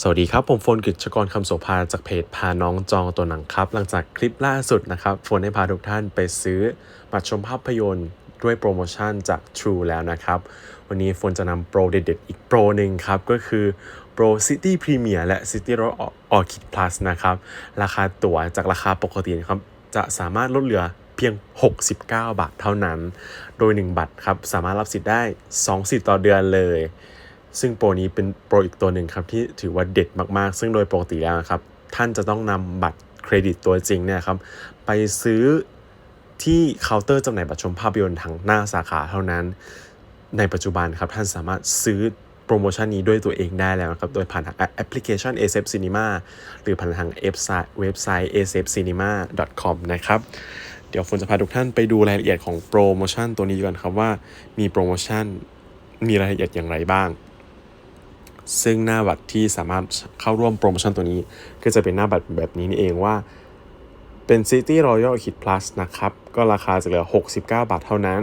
สวัสดีครับ ผมโฟนกฤษกรคำโสภาจากเพจพาน้องจองตัวหนังครับ หลังจากคลิปล่าสุดนะครับโฟนได้พาทุกท่านไปซื้อบัตรชมภาพยนตร์ด้วยโปรโมชั่นจาก True แล้วนะครับ วันนี้โฟนจะนำโปรเด็ดๆ อีกโปรหนึ่งครับ ก็คือโปร City Premier และ City r o Orchid Plus นะครับ ราคาตั๋วจากราคาปกตินะครับ จะสามารถลดเหลือเพียง 69 บาทเท่านั้น โดย 1 บัตรครับ สามารถรับสิทธิ์ได้ 2 สิทธิ์ต่อเดือนเลย ซึ่งโปรนี้เป็นโปรอีกตัวหนึ่งครับที่ถือว่าเด็ดมากๆ ซึ่งโดยปกติแล้วนะครับ ท่านจะต้องนำบัตรเครดิตตัวจริงเนี่ยครับไปซื้อที่เคาน์เตอร์จำหน่ายบัตรชมภาพยนตร์ทางหน้าสาขาเท่านั้น ในปัจจุบันครับท่านสามารถซื้อโปรโมชั่นนี้ด้วยตัวเองได้แล้วนะครับ โดยผ่านทางแอปพลิเคชัน ASAP Cinema หรือผ่านทางเว็บไซต์ asapcinema.com นะครับ เดี๋ยวฝนจะพาทุกท่านไปดูรายละเอียดของโปรโมชั่นตัวนี้กันครับว่ามีโปรโมชั่นมีรายละเอียดอย่างไรบ้าง ซึ่งหน้าบัตรที่สามารถเข้าร่วมโปรโมชั่นตัวนี้ ก็จะเป็นหน้าบัตรแบบนี้นี่เองว่าเป็น City Royal Kit Plus นะครับ ก็ราคาจะเหลือ 69 บาทเท่านั้น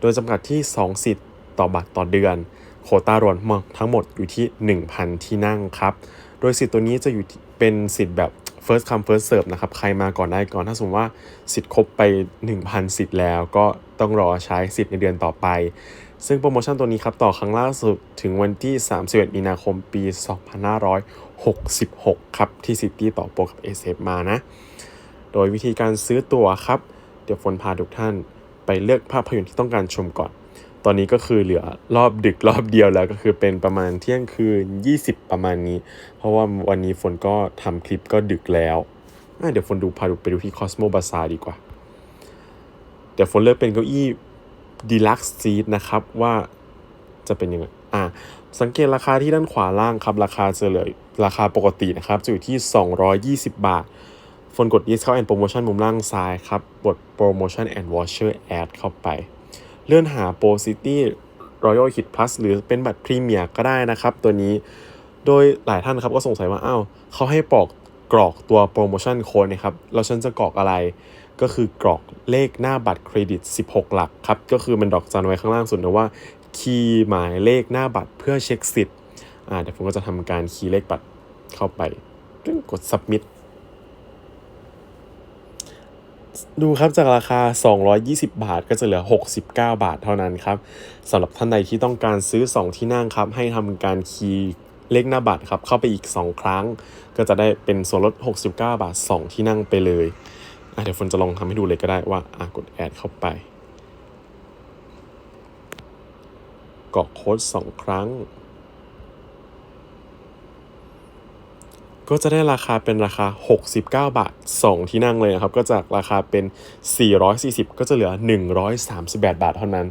โดยจำกัดที่ 2 สิทธิ์ต่อบัตรต่อเดือน โควต้ารวมทั้งหมดอยู่ที่ 1,000 ที่นั่งครับ โดยสิทธิ์ตัวนี้จะอยู่เป็นสิทธิ์แบบ first come first serve นะครับ ใครมาก่อนได้ก่อน ถ้าสมมติว่าสิทธิ์ครบไป 1,000 สิทธิ์แล้ว ก็ต้องรอใช้สิทธิ์ในเดือนต่อไป ซึ่งโปรโมชั่นตัวนี้ครับต่อครั้งล่าสุดถึงวันที่ 31 มีนาคมปี 2566 ครับที่ซิตี้ต่อโปรกับ SF มานะ โดยวิธีการซื้อตั๋วครับ เดี๋ยวฝนพาทุกท่านไปเลือกภาพยนตร์ที่ต้องการชมก่อน ตอนนี้ก็คือเหลือรอบดึกรอบเดียวแล้วก็คือเป็นประมาณเที่ยงคืน 20 ประมาณนี้ เพราะว่าวันนี้ฝนก็ทำคลิปก็ดึกแล้ว เดี๋ยวฝนดูพาดูไปดูที่ Cosmo Bazaar ดีกว่า เดี๋ยวฝนเลือกเป็นเก้าอี้ Deluxe Seat นะครับว่าจะเป็นยังไงอะสังเกตราคาที่ด้านขวาล่างครับ ราคาจะเหลือราคาปกตินะครับจะอยู่ที่ 220 บาทฝนกด Yes เข้า and Promotion มุมล่างซ้ายครับกด Promotion and Voucher Add เข้าไป เลื่อนหา Pro City Royal Kit Plus หรือเป็นบัตรพรีเมียร์ก็ได้นะครับ ตัวนี้โดยหลายท่านครับก็สงสัยว่าอ้าวเขาให้ปอกกรอกตัวโปรโมชั่นโค้ดนะครับแล้วฉันจะกรอกอะไร ก็คือกรอกเลขหน้าบัตรเครดิต 16 หลักครับ ก็คือมันดอกจันไว้ข้างล่างสุดนะว่า คีย์หมายเลขหน้าบัตรเพื่อเช็คสิทธิ์อ่าเดี๋ยวผมก็จะทำการคีย์เลขบัตรเข้าไปกด submit ดูครับจากราคา 220 บาทก็จะเหลือ 69 บาทเท่านั้นครับสำหรับท่านใดที่ต้องการซื้อ 2 ที่นั่งครับ ให้ทำการคีย์เลขหน้าบัตรครับ เข้าไปอีก 2 ครั้ง ก็จะได้เป็นส่วนลด 69 บาท 2 ที่นั่งไปเลย เดี๋ยวฝนจะลองทำให้ดูเลยก็ได้ว่า อะกดแอดเข้าไปกรอกโค้ด 2 ครั้ง ก็จะได้ราคาเป็นราคา 69 บาท 2 ที่นั่งเลยนะครับ ก็จากราคาเป็น 440 ก็จะเหลือ 138 บาทเท่านั้น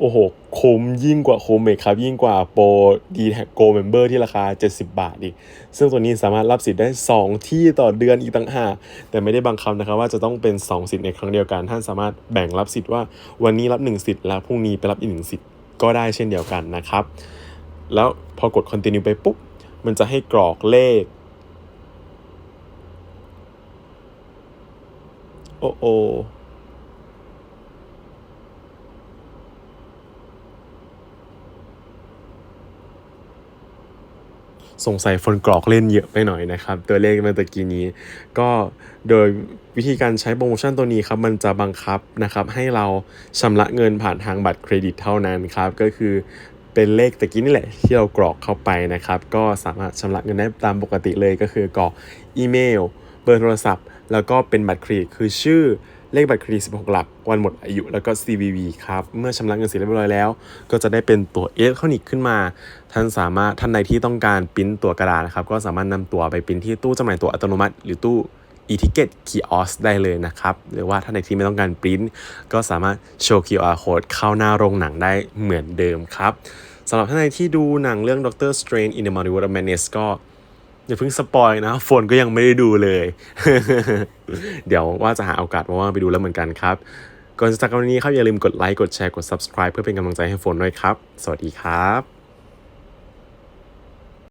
โอ้โหคุ้มยิ่งกว่าคุ้มเมครับ ยิ่งกว่าโปรดีแท็กโกเมมเบอร์ที่ราคา 70 บาทอีก ซึ่งตัวนี้สามารถรับสิทธิ์ได้ 2 ที่ต่อเดือนอีกต่างหากแต่ไม่ได้บังคับนะครับว่าจะต้องเป็น 2 สิทธิ์ในครั้งเดียวกัน ท่านสามารถแบ่งรับสิทธิ์ว่าวันนี้รับ 1 สิทธิ์แล้วพรุ่งนี้ไปรับอีก 1 สิทธิ์ก็ได้เช่นเดียวกันนะครับ แล้วพอกด continue ไปปุ๊บมันจะให้กรอกเลขโอ้โอ สงสัยฝนกรอกเล่นเยอะไปหน่อยนะครับ ตัวเลขเมื่อตะกี้นี้ ก็โดยวิธีการใช้โปรโมชั่นตัวนี้ครับ มันจะบังคับนะครับ ให้เราชำระเงินผ่านทางบัตรเครดิตเท่านั้นครับ ก็คือเป็นเลขตะกี้นี่แหละที่เรากรอกเข้าไปนะครับ ก็สามารถชำระเงินได้ตามปกติเลยก็คือกรอกอีเมล เบอร์โทรศัพท์ แล้วก็เป็นบัตรเครดิตคือชื่อ เลขบัตรเครดิต 16 หลัก วันหมดอายุแล้วก็ CVV ครับ เมื่อชำระเงินเสร็จเรียบร้อยแล้ว ก็จะได้เป็นตัวอิเล็กทรอนิกขึ้นมา ท่านสามารถท่านใดที่ต้องการปริ้นตัวกระดาษนะครับ ก็สามารถนำตัวไปปริ้นที่ตู้จำหน่ายตัวอัตโนมัติ หรือตู้ e-ticket kiosk ได้เลยนะครับ หรือว่าท่านใดที่ไม่ต้องการปริ้นก็สามารถโชว์ QR code เข้าหน้าโรงหนังได้เหมือนเดิมครับสำหรับท่านใดที่ดูหนังเรื่อง Doctor Strange in the Multiverse of Madness ก็ อย่าเพิ่งสปอยนะโฟนก็ยังไม่ได้ดูเลย เดี๋ยวว่าจะหาโอกาสว่าไปดูแล้วเหมือนกันครับ ก่อนจะจากกันวันนี้ครับอย่าลืมกดไลค์กดแชร์กด subscribe เพื่อเป็นกำลังใจให้โฟนด้วยครับ สวัสดีครับ